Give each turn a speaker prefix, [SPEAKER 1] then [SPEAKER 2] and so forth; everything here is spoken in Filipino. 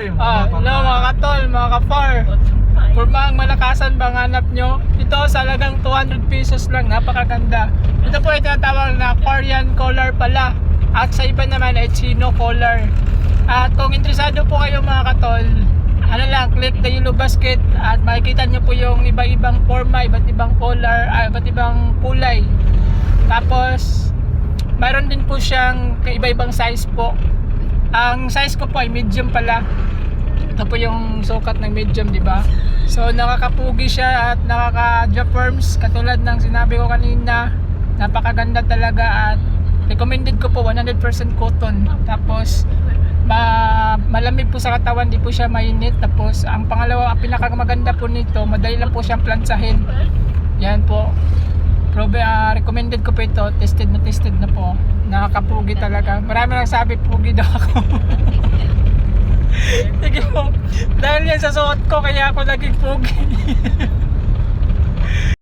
[SPEAKER 1] kayo.
[SPEAKER 2] Ah, hello mga katol, mga ka-far. Kurmang malakasan bang hanap nyo? Ito sa lagang 200 pesos lang, napakaganda. Ito po ay tinatawag na Korean collar pala. At sa iba naman ay Chino collar. At kung interesado po kayo mga katol, ano lang, click the yellow basket at makikita nyo po yung iba-ibang forma, iba't ibang collar, ah, iba't ibang kulay. Tapos, mayroon din po siyang iba-ibang size po. Ang size ko po ay medium pala. Ito po yung sukat ng medium, di ba? So nakakapugi siya at worms katulad ng sinabi ko kanina. Napakaganda talaga at recommended ko po 100% cotton. Tapos ma malamig po sa katawan, di po siya mainit. Tapos ang pangalawa, ang pinakamaganda po nito, madali lang po siyang plansahin. Yan po. Recommended ko po ito. Tested na tested na po. Nakakapugi talaga. Marami lang sabi, pugi daw ako. Sige po. Dahil yan sa suot ko, kaya ako naging pugi.